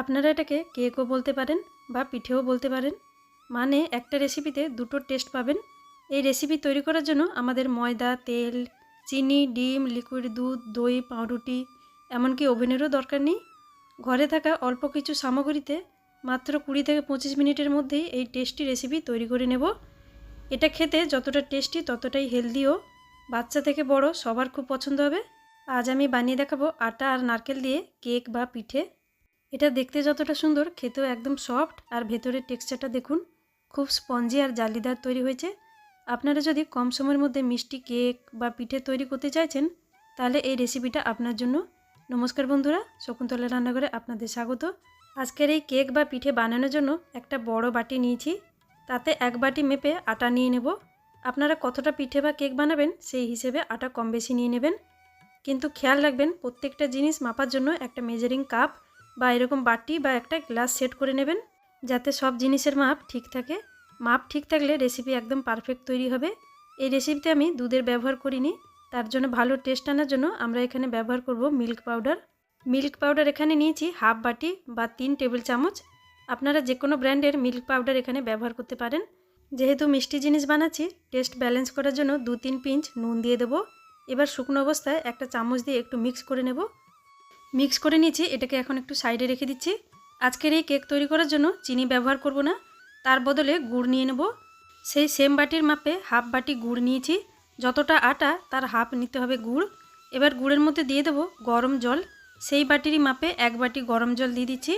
আপনারা এটাকে কেকও বলতে পারেন বা পিঠেও বলতে পারেন। মানে একটা রেসিপিতে দুটো টেস্ট পাবেন। এই রেসিপি তৈরি করার জন্য আমাদের ময়দা, তেল, চিনি, ডিম, লিকুইড দুধ, দই, পাউরুটি, এমনকি ওভেনেরও দরকার নেই। ঘরে থাকা অল্প কিছু সামগ্রীতে মাত্র কুড়ি থেকে পঁচিশ মিনিটের মধ্যেই এই টেস্টি রেসিপি তৈরি করে নেব। এটা খেতে যতটা টেস্টি, ততটাই হেলদিও বাচ্চা থেকে বড় সবার খুব পছন্দ হবে। আজ আমি বানিয়ে দেখাবো আটা আর নারকেল দিয়ে কেক বা পিঠে। এটা দেখতে যতটা সুন্দর, খেতেও একদম সফট আর ভেতরের টেক্সচারটা দেখুন, খুব স্পঞ্জি আর জালিদার তৈরি হয়েছে। আপনারা যদি কম সময়ের মধ্যে মিষ্টি কেক বা পিঠে তৈরি করতে চাইছেন, তাহলে এই রেসিপিটা আপনার জন্য। নমস্কার বন্ধুরা, শকুন্তলা রান্নাঘরে আপনাদের স্বাগত। আজকের এই কেক বা পিঠে বানানোর জন্য একটা বড় বাটি নিয়েছি। তাতে এক বাটি মেপে আটা নিয়ে নেব। আপনারা কতটা পিঠে বা কেক বানাবেন, সেই হিসেবে আটা কম বেশি নিয়ে নেবেন। কিন্তু খেয়াল রাখবেন, প্রত্যেকটা জিনিস মাপার জন্য একটা মেজারিং কাপ বা এরকম বাটি বা একটা গ্লাস সেট করে নেবেন, যাতে সব জিনিসের মাপ ঠিক থাকে। মাপ ঠিক থাকলে রেসিপি একদম পারফেক্ট তৈরি হবে। এই রেসিপিতে আমি দুধের ব্যবহার করিনি। তার জন্য ভালো টেস্ট আনার জন্য আমরা এখানে ব্যবহার করব মিল্ক পাউডার মিল্ক পাউডার এখানে নিয়েছি হাফ বাটি বা তিন টেবিল চামচ। আপনারা যে কোনো ব্র্যান্ডের মিল্ক পাউডার এখানে ব্যবহার করতে পারেন। যেহেতু মিষ্টি জিনিস বানাচ্ছি টেস্ট ব্যালেন্স করার জন্য দু তিন পিঞ্চ নুন দিয়ে দেবো। এবার শুকনো অবস্থায় একটা চামচ দিয়ে একটু মিক্স করে নেব। মিক্স করে নিয়েছি, এটাকে এখন একটু সাইডে রেখে দিচ্ছি। আজকের এই কেক তৈরি করার জন্য চিনি ব্যবহার করব না, তার বদলে গুড় নিয়ে নেব। সেই সেম বাটির মাপে হাফ বাটি গুড় নিয়েছি, যতটা আটা তার হাফ নিতে হবে গুড়। এবার গুড়ের মধ্যে দিয়ে দেবো গরম জল, সেই বাটিরই মাপে এক বাটি গরম জল দিয়ে দিচ্ছি।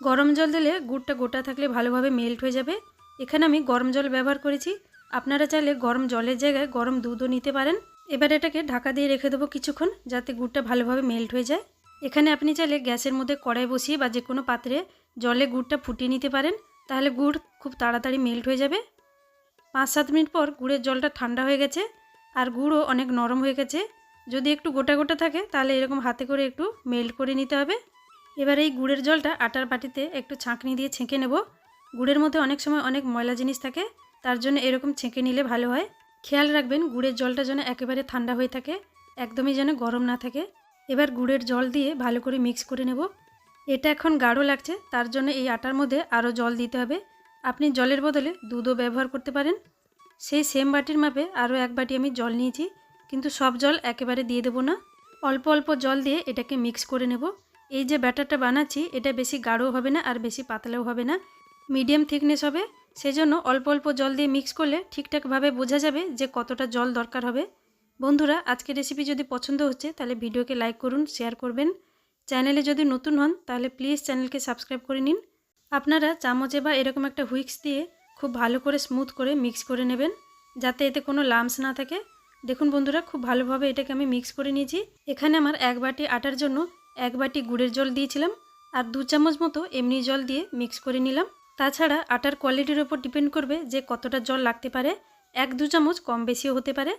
গরম জল দিলে গুড়টা গোটা থাকলে ভালোভাবে মেল্ট হয়ে যাবে। এখানে আমি গরম জল ব্যবহার করেছি, আপনারা চাইলে গরম জলের জায়গায় গরম দুধও নিতে পারেন। এবার এটাকে ঢাকা দিয়ে রেখে দেবো কিছুক্ষণ, যাতে গুড়টা ভালোভাবে মেল্ট হয়ে যায়। এখানে আপনি চাইলে গ্যাসের মধ্যে কড়াই বসিয়ে বা যে কোনো পাত্রে জলে গুড়টা ফুটিয়ে নিতে পারেন। তাহলে গুড় খুব তাড়াতাড়ি মেল্ট হয়ে যাবে। পাঁচ সাত মিনিট পর গুড়ের জলটা ঠান্ডা হয়ে গেছে আর গুড়ও অনেক নরম হয়ে গেছে। যদি একটু গোটা গোটা থাকে তাহলে এরকম হাতে করে একটু মেল্ট করে নিতে হবে। এবার এই গুড়ের জলটা আটার বাটিতে একটু ছাঁকনি দিয়ে ছেঁকে নেব। গুড়ের মধ্যে অনেক সময় অনেক ময়লা জিনিস থাকে, তার জন্য এরকম ছেঁকে নিলে ভালো হয়। খেয়াল রাখবেন গুড়ের জলটা যেন একেবারে ঠান্ডা হয়ে থাকে, একদমই যেন গরম না থাকে। এবার গুড়ের জল দিয়ে ভালো করে মিক্স করে নেব। এটা এখন গাঢ় লাগছে, তার জন্য এই আটার মধ্যে আরও জল দিতে হবে। আপনি জলের বদলে দুধও ব্যবহার করতে পারেন। সেই সেম বাটির মাপে আরও এক বাটি আমি জল নিয়েছি, কিন্তু সব জল একেবারে দিয়ে দেবো না। অল্প অল্প জল দিয়ে এটাকে মিক্স করে নেব। এই যে ব্যাটারটা বানাচ্ছি, এটা বেশি গাঢ়ও হবে না আর বেশি পাতলাও হবে না। মিডিয়াম থিকনেস হবে, সেজন্য অল্প অল্প জল দিয়ে মিক্স করলে ঠিকঠাকভাবে বোঝা যাবে যে কতটা জল দরকার হবে। বন্ধুরা, আজকের রেসিপি যদি পছন্দ হচ্ছে, তাহলে ভিডিওকে লাইক করুন শেয়ার করবেন। চ্যানেলে যদি নতুন হন, তাহলে প্লিজ চ্যানেলকে সাবস্ক্রাইব করে নিন। আপনারা চামচে বা এরকম একটা হুইক্স দিয়ে খুব ভালো করে স্মুথ করে মিক্স করে নেবেন, যাতে এতে কোনো লামস না থাকে। দেখুন বন্ধুরা, খুব ভালোভাবে এটাকে আমি মিক্স করে নিয়েছি। এখানে আমার এক বাটি আটার জন্য এক বাটি গুড়ের জল দিয়েছিলাম, আর দু চামচ মতো এমনি জল দিয়ে মিক্স করে নিলাম। তাছাড়া আটার কোয়ালিটির ওপর ডিপেন্ড করবে যে কতটা জল লাগতে পারে। এক দু চামচ কম বেশিও হতে পারে।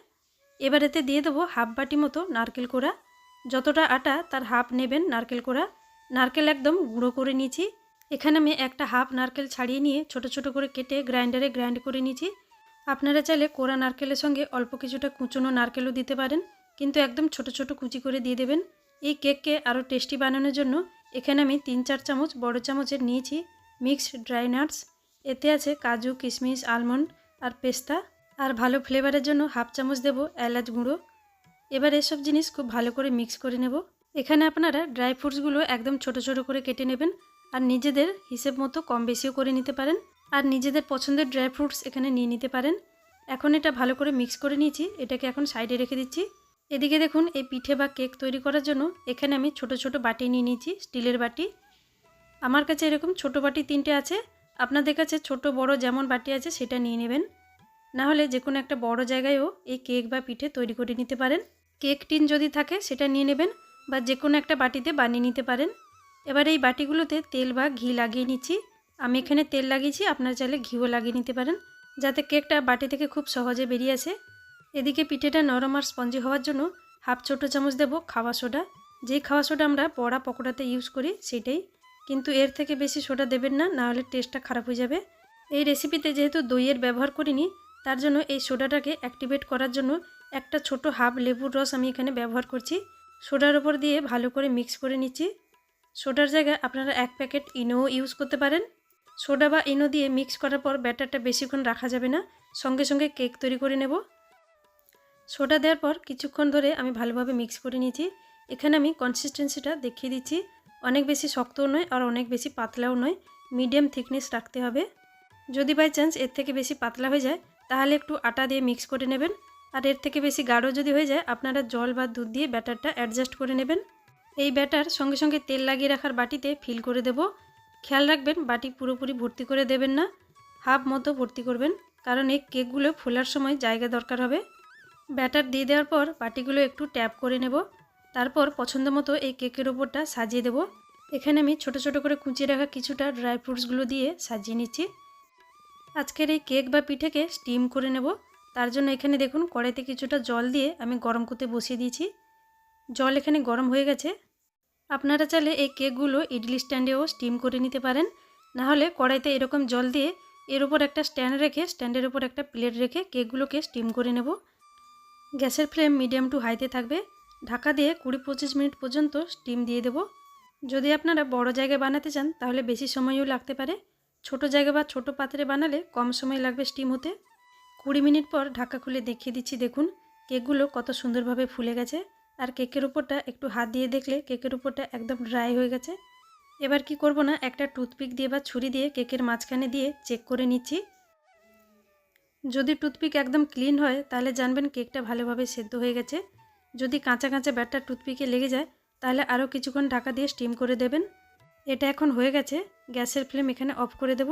এবার এতে দিয়ে দেবো হাফ বাটি মতো নারকেল কোড়া। যতটা আটা তার হাফ নেবেন নারকেল কোড়া। নারকেল একদম গুঁড়ো করে নিয়েছি। এখানে আমি একটা হাফ নারকেল ছাড়িয়ে নিয়ে ছোট ছোট করে কেটে গ্রাইন্ডারে গ্রাইন্ড করে নিয়েছি। আপনারা চাইলে কোড়া নারকেলের সঙ্গে অল্প কিছুটা কুচনো নারকেলও দিতে পারেন, কিন্তু একদম ছোট ছোট কুচি করে দিয়ে দেবেন। এই কেককে আরও টেস্টি বানানোর জন্য এখানে আমি তিন চার চামচ বড় চামচের নিয়েছি মিক্সড ড্রাই নাটস এতে আছে কাজু, কিশমিশ আলমন্ড আর পেস্তা। আর ভালো ফ্লেভারের জন্য হাফ চামচ দেবো এলাচ গুঁড়ো। এবার এসব জিনিস খুব ভালো করে মিক্স করে নেব। এখানে আপনারা ড্রাই ফ্রুটসগুলো একদম ছোট ছোট করে কেটে নেবেন আর নিজেদের হিসেব মতো কম বেশিও করে নিতে পারেন। আর নিজেদের পছন্দের ড্রাই ফ্রুটস এখানে নিয়ে নিতে পারেন। এখন এটা ভালো করে মিক্স করে নিয়েছি, এটাকে এখন সাইডে রেখে দিচ্ছি। এদিকে দেখুন, এই পিঠে বা কেক তৈরি করার জন্য এখানে আমি ছোট ছোট বাটি নিয়ে নিয়েছি, স্টিলের বাটি। আমার কাছে এরকম ছোট বাটি তিনটে আছে। আপনাদের কাছে ছোট বড় যেমন বাটি আছে সেটা নিয়ে নেবেন। না হলে যে কোনো একটা বড় জায়গায়ও এই কেক বা পিঠে তৈরি করে নিতে পারেন। কেক টিন যদি থাকে সেটা নিয়ে নেবেন বা যে কোনো একটা বাটিতে বানিয়ে নিতে পারেন। এবার এই বাটিগুলোতে তেল বা ঘি লাগিয়ে নিচ্ছি। আমি এখানে তেল লাগিয়েছি, আপনার চাইলে ঘিও লাগিয়ে নিতে পারেন। যাতে কেকটা বাটি থেকে খুব সহজে বেরিয়ে আসে। এদিকে পিঠেটা নরম আর স্পঞ্জি হওয়ার জন্য হাফ ছোটো চামচ দেব খাওয়া সোডা। যেই খাওয়া সোডা আমরা বড়া পকোড়াতে ইউজ করি সেটাই। কিন্তু এর থেকে বেশি সোডা দেবেন না নাহলে টেস্টটা খারাপ হয়ে যাবে। এই রেসিপিতে যেহেতু দইয়ের ব্যবহার করিনি তার জন্য এই সোডাটাকে অ্যাক্টিভেট করার জন্য একটা ছোট হাফ লেবুর রস আমি এখানে ব্যবহার করছি। সোডার ওপর দিয়ে ভালো করে মিক্স করে নিচ্ছি। সোডার জায়গায় আপনারা এক প্যাকেট ইনোও ইউজ করতে পারেন। সোডা বা ইনো দিয়ে মিক্স করার পর ব্যাটারটা বেশিক্ষণ রাখা যাবে না। সঙ্গে সঙ্গে কেক তৈরি করে নেব। সোডা দেওয়ার পর কিছুক্ষণ ধরে আমি ভালোভাবে মিক্স করে নিয়েছি। এখানে আমি কনসিস্টেন্সিটা দেখিয়ে দিচ্ছি। অনেক বেশি শক্তও নয় আর অনেক বেশি পাতলাও নয়। মিডিয়াম থিকনেস রাখতে হবে। যদি বাই চান্স এর থেকে বেশি পাতলা হয়ে যায় তাহলে একটু আটা দিয়ে মিক্স করে নেবেন। আর এর থেকে বেশি গাঢ় যদি হয়ে যায়, আপনারা জল বা দুধ দিয়ে ব্যাটারটা অ্যাডজাস্ট করে নেবেন। এই ব্যাটার সঙ্গে সঙ্গে তেল লাগিয়ে রাখার বাটিতে ফিল করে দেব। খেয়াল রাখবেন, বাটি পুরোপুরি ভর্তি করে দেবেন না। হাফ মতো ভর্তি করবেন, কারণ এই কেকগুলো ফোলার সময় জায়গা দরকার হবে। ব্যাটার দিয়ে দেওয়ার পর বাটিগুলো একটু ট্যাপ করে নেব। তারপর পছন্দ মতো এই কেকের ওপরটা সাজিয়ে দেব। এখানে আমি ছোট ছোট করে কুচিয়ে রাখা কিছুটা ড্রাই ফ্রুটসগুলো দিয়ে সাজিয়ে নিচ্ছি। আজকের এই কেক বা পিঠেকে স্টিম করে নেব। তার জন্য এখানে দেখুন, কড়াইতে কিছুটা জল দিয়ে আমি গরম করতে বসিয়ে দিয়েছি। জল এখানে গরম হয়ে গেছে। আপনারা চাইলে এই কেকগুলো ইডলি স্ট্যান্ডেও স্টিম করে নিতে পারেন। না হলে কড়াইতে এরকম জল দিয়ে এর উপর একটা স্ট্যান্ড রেখে, স্ট্যান্ডের উপর একটা প্লেট রেখে কেকগুলোকে স্টিম করে নেব। গ্যাসের ফ্লেম মিডিয়াম টু হাইতে থাকবে। ঢাকা দিয়ে কুড়ি পঁচিশ মিনিট পর্যন্ত স্টিম দিয়ে দেব। যদি আপনারা বড় জায়গায় বানাতে চান, তাহলে বেশি সময়ও লাগতে পারে। ছোট জায়গা বা ছোট পাত্রে বানালে কম সময় লাগবে স্টিম হতে। কুড়ি মিনিট পর ঢাকা খুলে দেখিয়ে দিচ্ছি, দেখুন। কেকগুলো কত সুন্দরভাবে ফুলে গেছে। আর কেকের উপরটা একটু হাত দিয়ে দেখলে কেকের উপরটা একদম ড্রাই হয়ে গেছে। এবার কি করব না, একটা টুথপিক দিয়ে বা ছুরি দিয়ে কেকের মাঝখানে দিয়ে চেক করে নিচ্ছি। যদি টুথপিক একদম ক্লিন হয়, তাহলে জানবেন কেকটা ভালোভাবে সেদ্ধ হয়ে গেছে। যদি কাঁচা কাঁচা ব্যাটটা টুথপিকে লেগে যায়, তাহলে আরও কিছুক্ষণ ঢাকা দিয়ে স্টিম করে দেবেন। এটা এখন হয়ে গেছে। গ্যাসের ফ্লেম এখানে অফ করে দেব।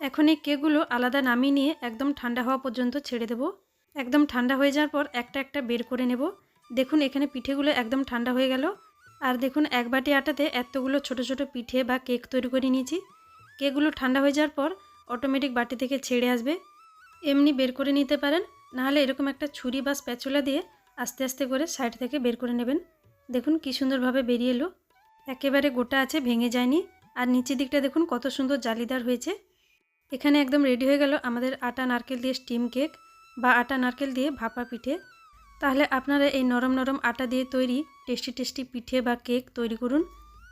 এখন এই কেকগুলো আলাদা নামিয়ে নিয়ে একদম ঠান্ডা হওয়া পর্যন্ত ছেড়ে দেব। একদম ঠান্ডা হয়ে যাওয়ার পর একটা একটা বের করে নেব। দেখুন এখানে পিঠেগুলো একদম ঠান্ডা হয়ে গেল। আর দেখুন এক বাটি আটাতে এতগুলো ছোট ছোট পিঠে বা কেক তৈরি করে নিয়েছি। কেকগুলো ঠান্ডা হয়ে যাওয়ার পর অটোমেটিক বাটি থেকে ছেড়ে আসবে। এমনি বের করে নিতে পারেন। নাহলে এরকম একটা ছুরি বা স্প্যাচুলা দিয়ে আস্তে আস্তে করে সাইড থেকে বের করে নেবেন। দেখুন কি সুন্দরভাবে বেরিয়ে এলো। একেবারে গোটা আছে, ভেঙে যায়নি। আর নিচের দিকটা দেখুন কত সুন্দর জালিদার হয়েছে। এখানে একদম রেডি হয়ে গেল আমাদের আটা নারকেল দিয়ে স্টিম কেক বা আটা নারকেল দিয়ে ভাপা পিঠে। তাহলে আপনারা এই নরম নরম আটা দিয়ে তৈরি টেস্টি টেস্টি পিঠে বা কেক তৈরি করুন।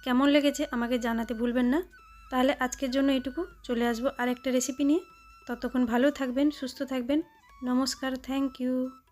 কেমন লেগেছে আমাকে জানাতে ভুলবেন না। তাহলে আজকের জন্য এটুকু চলে আসব আরেকটা রেসিপি নিয়ে। ততক্ষণ ভালো থাকবেন, সুস্থ থাকবেন। নমস্কার থ্যাংক ইউ